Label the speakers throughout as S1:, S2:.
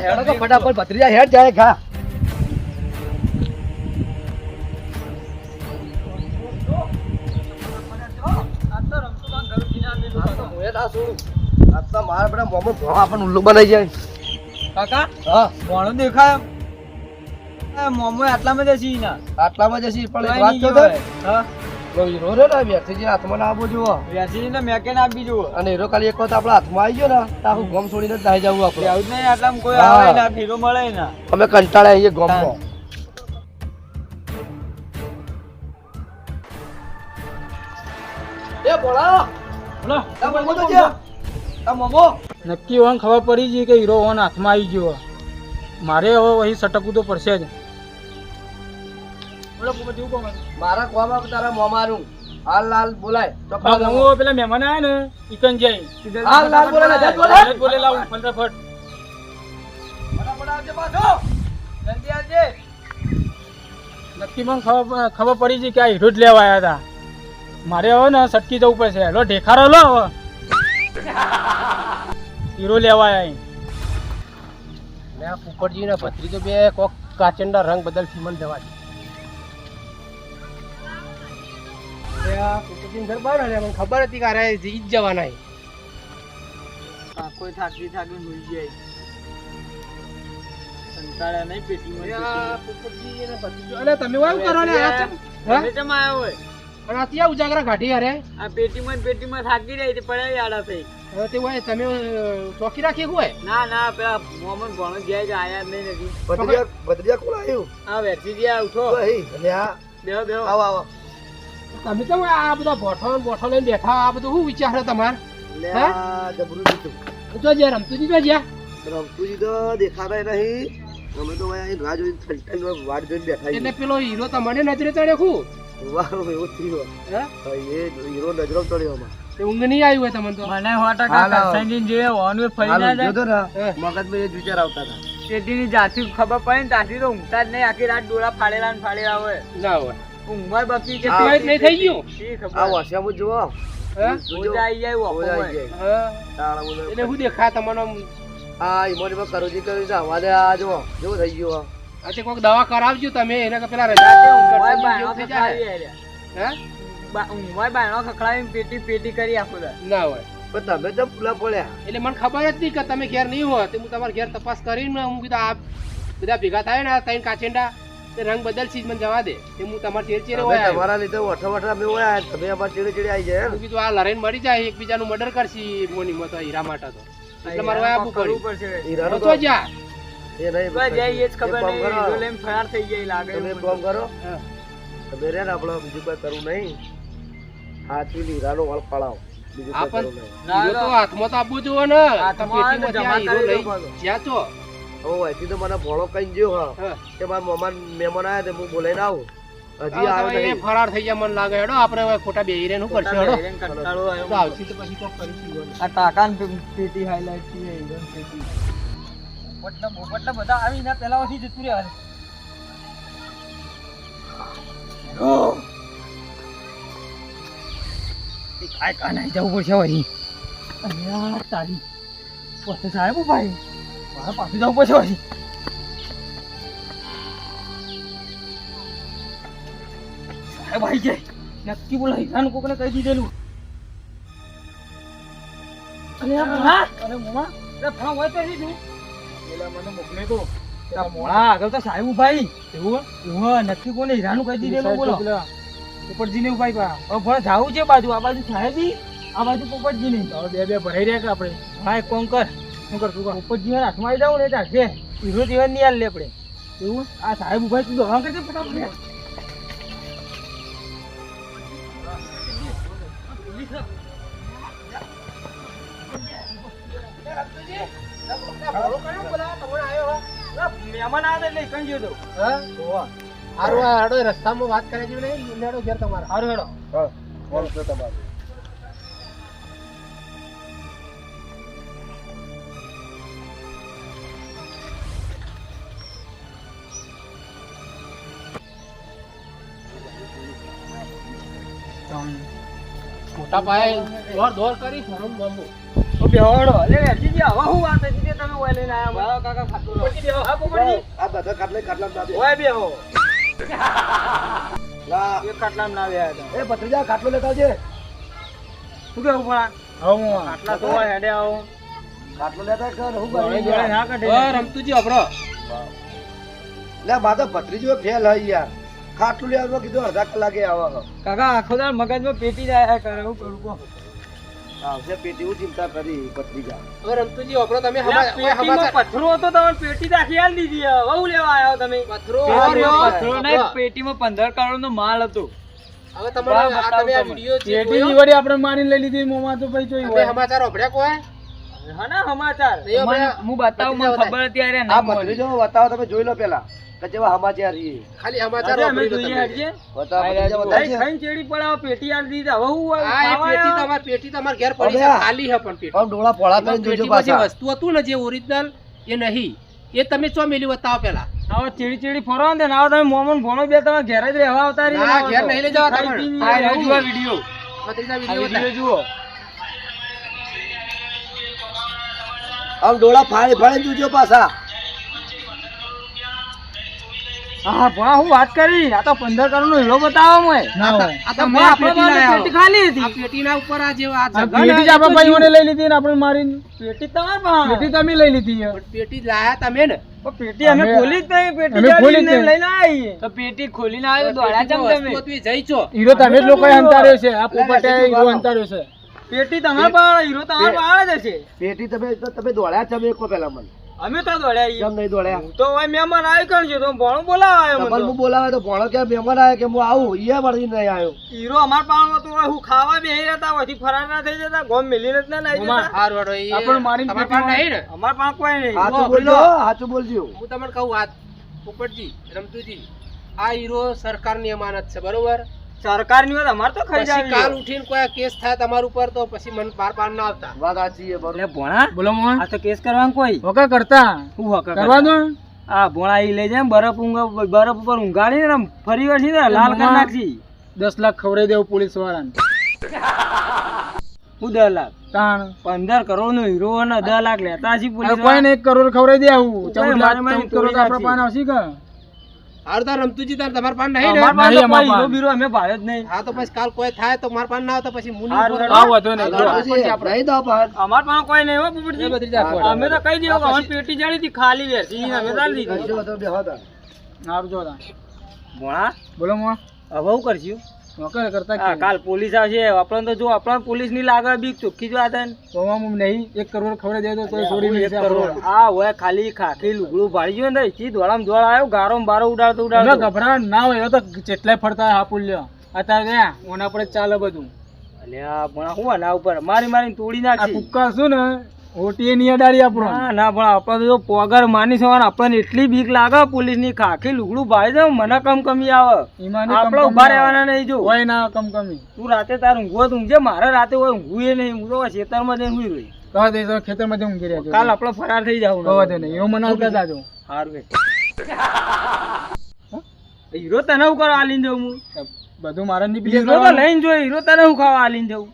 S1: હેડો તો ફટાફટ ભત્રીજા હેડ જાય ઘા મારા બધા મોમો ભોળા આપણને ઉલ્લુ બનાવી જાય.
S2: કાકા
S1: હા.
S2: મોણો દેખાય મોમો આટલામાં જશે ના.
S1: આટલામાં જશી પણ એક વાત તો
S2: હા.
S1: પેલો હીરો ને હાથમાં ના આપવો જુઓ
S2: વેચીને મેકેન આપી જુઓ
S1: અને હીરો ખાલી એક વખત આપણા હાથમાં આવી ગયો ને તો આખું ગમ છોડીને જ નાહી જવું આપણે.
S2: આવું નહીં આટલામાં કોઈ આવે ના ફીરો મળે ના.
S1: અમે કંટાળ્યા છીએ ગમમાં. એ બોલા
S2: બોલો
S1: આ મોમો તો જ્યાં આ મોમો?
S2: નક્કી ઓન ખબર પડી ગઈ કે હીરો ઓન હાથમાં આવી ગયો. મારે હવે અહીં સટકવું તો પડશે જ.
S1: મારા કોમાં તારા મોમારું હાલ લાલ બોલાય. તો
S2: હું પેલા મહેમાન આયા ને ઈકન જાય
S1: હાલ લાલ બોલાય જટ બોલે
S2: હાલ બોલે લાવ ફટાફટ.
S1: ફટાફટ આવજે પાછો. જલ્દી આવજે.
S2: નક્કી મને ખબર ખબર પડી છે કે આ હીરો જ લેવા આવ્યા હતા મારે હવે ને સટકી જવું પડશે. હેલો ઢેખારો લો હવે. હીરો લેવા આવ્યા અહીં.
S1: લે આ પોપટજી ને ભત્રીજો બે કોક કાચંડા રંગ બદલ સીમન જવા દે. ઘર બહાર આવ્યા, મને ખબર હતી કે અરે જીત જવાના
S2: કોઈ થાકી થાકી ભૂલી જાય. કંટાળ્યા નહીં પેટીમાં
S1: લે આ પોપટજી અને ભત્રીજો અલે તમે વાવ કરો ને આ ચમ? હે?
S2: તમે ચમ આયા હોય.
S1: પણ આ ઉજાગરા ઘાટી અરે
S2: આ પેટીમાં પેટીમાં થાકી રહી પડે પડ્યા આડા થઈ.
S1: હવે તે હોય તમે ચોકી રાખી હોય?
S2: ના ના પેલા મોમન ભણો ગયા આયા નહીં નથી
S1: ભત્રીજા ભત્રીજા કોણ આવ્યું?
S2: આ વેચી ગયા ઉઠો.
S1: બે બે
S2: બેહો બેહો.
S1: આવો આવો. તમે તો આ બધા બોઠો બોઠો લઈને બેઠા આ બધું શું વિચાર તમારે તમાર?
S3: લે
S1: હે?
S3: આ જબરું દીધું
S1: જો જ્યાં રમતુજી જો જ્યાં.
S3: રમતુજી તો દેખાતા નહીં. અમે તો અહીં રાહ જોઈને ઠંડ વાટ જોઈને બેઠા
S1: એટલે પેલો હીરો તમને નજરે ચડે ખું
S3: વાહ એવું થયું. એ હીરો નજરો ચડ્યો
S1: તે ઊંઘ નહીં આવી હોય તમને તો?
S2: મને સો ટકા ફરી ના જાય.
S3: મગજમાં એ જ વિચાર આવતા હતા.
S2: પેટીની જાતી ખબર પડે ને ત્યાંથી તો ઊંઘતા જ નહીં. આખી રાત ડોળા ફાડેલા ને ફાડેલા હોય.
S1: ના હોય.
S2: ઊંઘમાં બાકી કે
S3: આ
S1: નહીં થઈ ગયું
S3: આ વાસ્યામાં જુઓ
S1: હે?
S2: રોજ આવી જાય
S3: રોજ આવી જાય.
S1: હા.
S3: તાળા
S1: એટલે હું દેખા તમને?
S3: આ ઈમોજીમાં કરોજી કર્યું છે હવારે આ જો જેવું થઈ ગયો આ.
S1: કોક કોઈક દવા કરાવજો તમે એને કે પેલા રજા છે
S2: ઊંઘવાય
S1: ઊંઘ
S2: બાયણો
S1: જેવું થઈ જાય.
S2: ખખડાવી
S1: હે
S2: ઊંઘવાય બાયણો ખખડાવીને પેટી પેટી કરી આખું.
S1: ના હોય
S3: પણ તમે તો ભૂલા પડ્યા
S1: એટલે મને ખબર જ નહીં કે તમે ઘેર નહીં હોય તે હું તમારા ઘેર તપાસ કરીને હું કીધું આ બધા ભેગા થાય ને આ ત્રણ કાચેંડા રંગ બદલશી મને જવા દે. તે હું તમારા ચેર
S3: ચેડે
S1: હોય
S3: તમારા લીધે વઠા વઠા અમે હોય તમે અમારા ચેડે ચેડે આવી જાય
S1: હું કીધું આ લડાઈને મરી જાય એકબીજાનું મર્ડર કરશી મોનીમાં તો હીરા માટે તો. એટલે મારે
S2: કરવું
S1: પડ્યું.
S2: પડશે.
S3: હીરાનો
S1: તો
S3: તો
S1: જા.
S3: એ નહીં
S2: બસ જાય એ જ ખબર નહીં. હીરો લઈને ફરાર થઈ જાય લાગે
S3: તમે કામ કરો. તમે રે ને આપણે બીજું કઈ કરવું નહીં. હાથી લીરાનો વાળ પડાવ બીજું કઈ
S1: આ પણ-
S3: કરવું નહીં.
S2: ના,
S1: હીરો તો હાથમાં તો આપવું જોવે ને.
S2: હાથમાં
S1: હીરો લઈ જ્યાં છો.
S3: હવે અહીંથી તો મને ભોળો કઈ ગયો હા. કે મારા મહેમાન મહેમાન આવ્યા તે હું બોલાઈને આવું. હજી આવે નહીં.
S1: ફરાર થઈ ગયા મને લાગે હેડો આપણે હવે ખોટા બે શું કરશું હેડો.
S2: હેરાન કંટાળો આવ્યો.
S1: તો આવશે તો પછી કોક કરીશું
S2: આ તાકાન ને પેટી હાઈલાઈટ છે ને પેટી. પોપટના પોપટના બધા આવીને પેલા વધી જતું રહ્યા કાંઈ કાય નહીં જવું પડશે વળી અરે તારી પોતે સાહેબ ભાઈ મારા પાછું જવું પડશે વળી સાહેબ આવી જાય નક્કી બોલો હિરાન કોકને કહી દીધેલું. અરે આ મોણા અરે મોણા અરે ફોન હોય તો નહીં. તું પેલા મને મોકલે તો. મોણા આગળ તો સાહેબ ભાઈ એવું એવું નક્કી કોને હીરાનું કહી દીધેલું બોલો. પોપટજી ને ભાઈ પા ભણ જાવું છે બાજુ આ બાજુ સાહેબ આ બાજુ પોપટજી ને બે બે ભરાઈ રહ્યા કે આપણે? હા એક કોમ કર. શું કર તું પોપટજી હાથમાં આવી જાવ ને ચાલશે હીરો જીવન નહીં હાલ લે આપણે એવું? આ સાહેબ ઊભા તું દવા કરજે ફટાફટ. મહેમાન આવે એટલે કઈ ગયો તો
S1: હા? હારું હેડો રસ્તામાં વાત કરે છે નહીં? હેડો ઘેર તમારા.
S2: સારું હેડો.
S3: હા. તમારું?
S1: મોટા પાયે દોર દોર કરી ફોરમ બાંબુ તો
S2: બેહોડો લે વેચી દે હું વાત હતી તમે ઓય લઈને આયા મારો કાકા ખાતો પછી બેહો હા પોપટજી
S3: આ બધા ખાટલે ખાટલા ના દે
S2: ઓય બેહો.
S3: લા.
S2: એક ખાટલામ ના બેહ્યા હતા
S3: એ ભત્રીજા ખાટલો લેતા છે
S2: શું કેવું પણ
S4: હું.
S2: ખાટલા તો હોય હેડે આવો.
S3: ખાટલો લેતા કર હું
S2: ના કાઢે.
S1: ઓ રમતુજી
S3: લે બા તો ભત્રીજો ફેલ હઈ યાર. ખાટલું લેવા કીધું અડધા કલાકે આવા
S2: કાકા આખો દાડ મગજમાં પેટી જાય કરે હું કરું કહો.
S3: આવશે પેટી હું ચિંતા કરી ભત્રીજા
S1: હવે રમતુજી અભરો તમે
S2: પેટીમાં હતો તમે પેટી રાખી આલ દીધી હવે. હું લેવા આવ્યો તમે?
S1: પથરો
S2: પથરો. નહીં, પેટીમાં પંદર કરોડ નો માલ હતો.
S1: હવે તમારો આ તમે આ વિડિયો જે
S4: પેટી વળી આપણે મારી લઈ લીધી મોમાં તો ભાઈ જોઈ હવે
S1: સમાચાર અભર્યા કોઈ?
S2: હા ના સમાચાર હું બતાવું મને ખબર હતી ના
S3: આ
S2: નહીં મળી.
S3: બતાવો તમે જોઈ લો પેલા. કે જેવા સમાચાર છે.
S1: ખાલી સમાચાર
S2: અમે જોઈએ. હટજે. ખાઈને ચેડી પડાવ પેટી આલી દીધી. હવે હું
S1: આ પેટી તમાર પેટી તમાર ઘેર પડી છે ખાલી છે પણ પેટી.
S3: પણ ડોળા પોળા કરીને જોજો પાછા.
S1: વસ્તુ હતું ને જે ઓરિજિનલ એ નહીં. એ તમે ચો મેલી બતાવો પેલા
S2: આવો ચીડી ચીડી ફરો ને આવો તમે મોમન ભણો બે તમે ઘેર જ રહેવા આવતા રહી
S1: ના, ઘેર નહીં લઈ જવા
S2: તમે
S1: આ જુઓ
S2: વિડિયો આ
S1: વીડિયો.
S2: જુઓ.
S3: આમ ડોળા ફાળે ફાળે જોજો પાછા.
S2: હા ભણા હું વાત કરી? આ તો પંદર કરોડ નો હીરો બતાવો મોય
S4: ના
S1: આ તો મેં પેટી
S2: ખાલી હતી.
S1: આ પેટીના ઉપર આ જેવા આ
S4: આ પેટી આપણા ભાઈઓને લઈ લીધી ને આપણે મારી
S2: પેટી તમાર
S4: પેટી તમે લઈ લીધી
S1: પેટી લાયા તમે ને.
S2: પેટી અમે ખોલી જ નહીં પેટી
S4: ખોલી.
S2: લઈને આવી તો પેટી ખોલીને આવ્યો દોડ્યા ચમ તમે?
S1: જઈ ચો
S4: હીરો તમે જ લોકોએ અંતાર્યો છે. આ પોપટે હીરો અંતાર્યો છે.
S2: પેટી તમારા પાસે હીરો તમારા પાસે જ છે
S3: પેટી તમે તમે દોડ્યા તમે કો પેલા મને.
S2: અમે તો દોડ્યા.
S3: કેમ નહીં દોડ્યા?
S2: હું તો હવે મહેમાન આવી કણ છે? તો ભણો
S3: બોલાવાયો
S2: મને
S3: હું બોલાવે તો ભણો કે મહેમાન આવે કે હું આવું? ઈયા વળી નહીં આવ્યો.
S2: હીરો અમાર પાસે હતો હું ખાવા બેહી રહેતા પછી ફરાર ના થઈ જતા ગોમ મેલી જ ના
S4: મામા,
S2: જતા.
S1: હાર વડો ઈ
S4: આપણ મારી
S1: અમાર પાસે નહીં. ને?
S2: અમાર પાણ કોઈ નહીં.
S1: હાચું
S3: બોલજો હાચું બોલજો.
S1: હું તમને કહું વાત પોપટજી રમતુજી આ હીરો સરકારની અમાનત છે બરોબર?
S2: સરકારની વાત અમાર તો ખાઈ
S1: જાય કાલ ઉઠીને કોઈ કેસ થાય તમારા ઉપર તો પછી મન પાર પાર ના આવતા.
S3: વાત સાચી છે બરોબર.
S2: ભોણા
S4: બોલો મોહન.
S2: આ તો કેસ કરવાનું કોઈ?
S4: વગર કરતા?
S2: હું હક
S4: કરવા દો.
S2: આ ભોણા ઈ લઈ જાય બરફ ઊંઘા બરફ ઉપર ઊંઘાડી ને ફરી વાર છે લાલ કરી નાખી
S4: દસ લાખ ખવડાવી દેવું પોલીસ વાળાને
S2: હું દસ લાખ.
S4: તાણ.
S2: પંદર કરોડ નો હીરો અને દસ લાખ લેતા પોલીસ
S4: કોઈ ને એક કરોડ ખવડાવી દે આવું. ચૌદ લાખ કરોડ આપણા પાન આવશે કે?
S1: હાર તાર રમતુજી તાર તમાર પાન નહીં ને?
S2: અમાર પાસે
S4: નહીં,
S2: તો
S4: અમાર
S2: હીરો બીરો અમે ભાળ્યો જ નહીં.
S1: હા તો પછી કાલ કોઈ થાય તો માર પાન ના આવતા પછી મુની
S2: હારું,
S4: આ વધુ નહીં.
S1: આપણે-
S3: નહીં. દો પાન
S2: અમાર પાન કોઈ નહીં હો
S1: એ
S2: પોપટજી
S1: બધી જ રાખો.
S2: અમે તો કહી દીધું કે અમારી પેટી જાળી હતી ખાલી વેચી અમે ચાલી દીધી.
S3: કશો વાંધો બેહો તાર.
S4: સારું જો તાણ.
S2: ભોણા
S4: બોલો મોણા.
S2: હવે હું કરશું?
S4: વગર કરતા
S2: કાલ પોલીસ આવશે. આપણને તો જો આપણને પોલીસની લાગે બીક ચોખ્ખી જ વાત હે ને.
S4: ગોવામાં નહીં એક કરોડ ખબર દે તો કોઈ છોડી નહીં
S2: કરોડ. આ હોય ખાલી ખાખી લુગડું ભાળી ગયું ને ચી દોડામ દોડ આવ્યો? ગારો બારો ઉડાડતો ઉડાડતો.
S4: ગભરા ના હોય તો જેટલાય ફરતા હોય હાપુલ્યો. અત્યારે ગયા ઓના પર ચાલે બધું.
S2: અલ્યા પણ હું આના ઉપર? મારી મારી તોડી
S4: આ
S2: નાખી.
S4: કુક્કા શું ને? ઓટીએ ની અડાડી આપણો.
S2: ના ના પણ આપણે તો જો માની સવારે આપણને એટલી બીક લાગે પોલીસની ખાખી લુગડું ભાઈ દે મને કમ કમી આવે આપણે
S4: ઊભા
S2: રહેવાના નહીં જો.
S4: હોય ના કમકમી.
S2: તું રાતે તાર તો ઊંઘજે મારે રાતે હોય નહીં. હું તો ખેતરમાં જઈને ઊંઘી રહી.
S4: કહો દે તો ખેતરમાંથી ઊંઘી રહ્યા
S2: કાલ આપણે ફરાર થઈ જાવ.
S4: કહો દે નહીં. એવો મને આવતા જાજો.
S2: હારું હીરો તને હું કરવા આલીને જવું હું?
S4: બધું મારે પીએ
S2: લઈને જો હીરો તને હું ખાવા આલીને જવું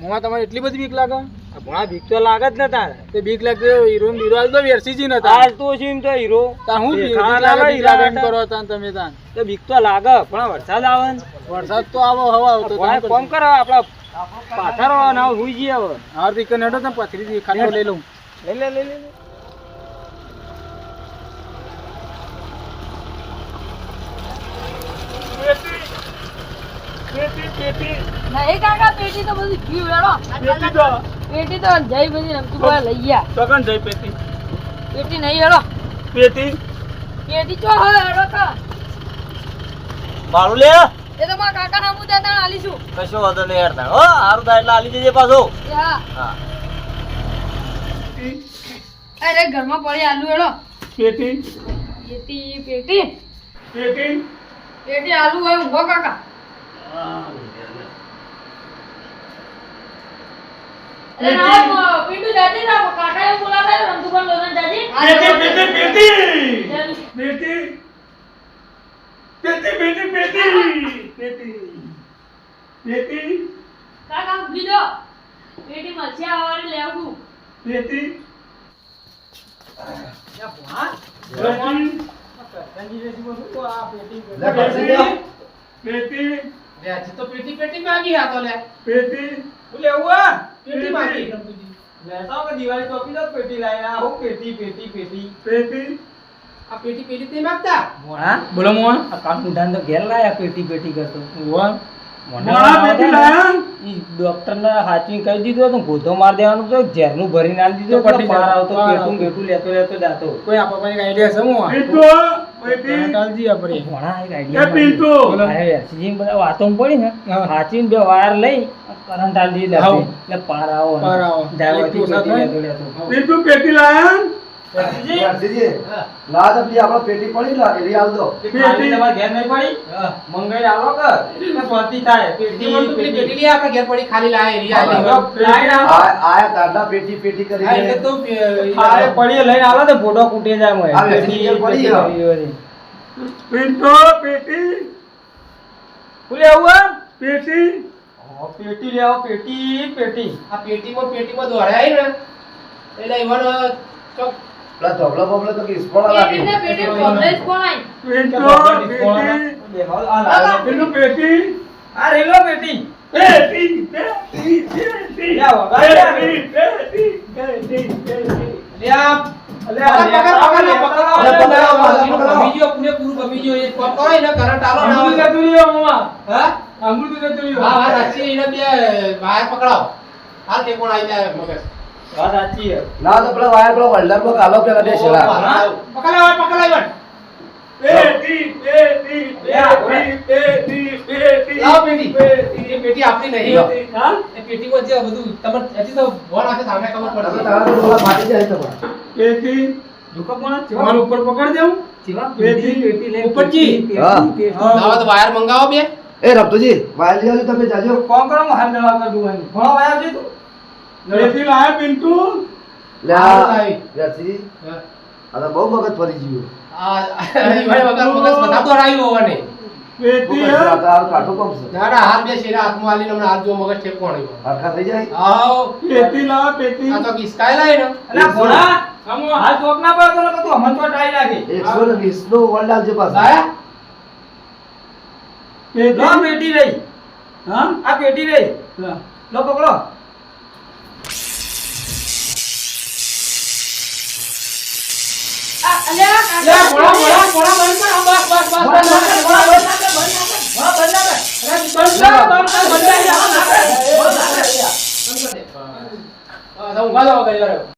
S4: મોમાં તમારે એટલી બધી બીક લાગે?
S2: ભણા બીક તો લાગે જ ને તારે.
S4: તે બીક લાગે હીરો ને બીરો તો વેરસી જી નતા
S2: હાલ તો છે તો હીરો.
S4: તા હું બીક લાગે
S2: લાગે
S4: બીક લાગે એમ
S2: હીરા
S4: કરો તા તમે તા
S2: તો બીક તો લાગે પણ વરસાદ આવે ને.
S4: વરસાદ તો આવો હવા આવતો
S2: ભાઈ કોમ કરો આપડા પાથરો ના હુઈ જી હવે.
S4: હાર્દિક ને હેડો તો પથરી દી ખાતો લઈ લઉં.
S2: લઈ લે લઈ લે પેટી લઈ.
S5: નહીં કાકા પેટી તો બધી ઘી હેડો પેટી તો જઈ બધી રમતી લઈ ગયા.
S2: ચોકન જઈ પેટી?
S5: પેટી નહીં હેડો.
S2: પેટી?
S5: પેટી ચો હવે હેડો તો.
S2: મારું લે.
S5: એ તો મારા કાકા ના મુદ્દા તાણ આલીશું
S2: કશો વાંધો નહીં યાર હો હારું થાય એટલે આલી જજે પાછો.
S5: હા.
S2: હા.
S5: અરે ઘરમાં પડી આલુ હેડો.
S2: પેટી?
S5: પેટી પેટી.
S2: પેટી?
S5: પેટી આલુ હોય ઊંઘો કાકા. અરે પીટુ જાતી ના કાકા એવું બોલાતા પણ લોધન જાજી.
S2: પેટી પેટી
S5: ચાલ.
S2: પેટી પેટી પેટી પેટી પેટી પેટી
S5: કાકા ઊંઘી દો પેટી મચ્છી આવવાની લેવું.
S4: પેટી પેટી
S1: લે, હજી તો પેટી પેટી માંગી આ તો લે.
S4: પેટી. દિવાળી ચોપી દો પેટી લાઈને આવો? પેટી પેટી પેટી. પેટી?
S1: આ પેટી પેટી તે માંગતા?
S2: બોલો મોણા
S4: આ કામ ઉધાન તો ઘેર લાયા પેટી પેટી કરતો.
S2: વાહ
S4: મોણા પેટી લાયા?
S2: ઈ ડોક્ટર ને હાચવી કહી દીધો ગોધો માર દેવાનું તો ઝેરનું ભરીને આલી દીધું
S4: પટી
S2: પાર આવતો પેટું પેટું લેતો લેતો જાતો.
S4: કોઈ આપવા પાસે આઈડિયા છે
S2: પડી. ને હાચીને બે વાયર લઈ કરંટ આલજી
S4: લાવી
S2: એટલે પારાઓ
S3: પારાઓ પિન્ટુ લાયા? લાજ આપી આપણે પેટી પડી લાગે રી આલ દો.
S2: પેટી? તમારે ઘેર નહીં પડી? મંગાઈ આવો કર સ્વાતી થાય? પેટી
S1: પેટી. લી આપણે ઘેર પડી ખાલી લાય
S2: રી
S3: આલ આયા દાદા પેટી પેટી
S1: કરી એટલે તો
S2: આરે પડી લઈને આવો તો ફોટો કૂટી જાય મોય
S3: આ
S2: પેટી
S3: પડી
S2: પિન્ટો
S3: પેટી.
S2: ઉલે આવો
S3: પેટી.
S2: પેટી લેવા પેટી પેટી.
S1: આ પેટીમાં પેટીમાં દોડાય ને. એટલે ઈવન ચોક
S3: પેલા ધોબલો બબલો તો કે ઇસ્કોળા લાગે?
S5: પેટી
S3: પેટી કોલેજ
S2: કોણ આઈ?
S3: પેટી પેટી
S2: આ રેલો પેટી
S3: પેટી પેટી પેટી
S2: યાવ
S3: પેટી પેટી પેટી
S1: પેટી લ્યા પકડાવો. હાલ તે કોણ આવી જાય મગજ.
S2: વાત સાચી છે.
S3: વાયર પેટી.
S1: એ
S4: ઉપર
S1: વાયર મંગાવો બે.
S3: એ રબતુજી વાયર લઈ તમે જાજો.
S2: કોણ કરો હાલ દવા કર દુવાની વાયર આવજો તું.
S3: ઘરેથી લાયા પિન્ટુ? લે.
S1: આ
S3: જસી બહુ વખત ફરી ગયો.
S1: આ વખત વખત બધા તો રાઈ હોવાને.
S3: પેટી તાર કાટો કમ
S1: ના ના હાલ બે શેરા હાથમાં આલી ને હાથ જો મગજ ઠેપ કોણ
S3: હરખા થઈ જાય?
S1: આવ.
S3: પેટી લાવ પેટી
S1: આ તો કિસકાય લાય ને.
S2: અલા ભોળા સમો હાલ ચોક ના પર તો તો હમન તો ટ્રાય લાગે.
S3: 120 નો વર્લ્ડ આલ જે
S1: પાસ
S2: આયા પેટી પેટી રહી
S3: હા?
S2: આ પેટી રહી લો પકડો.
S1: ઊંઘા જાવ કરી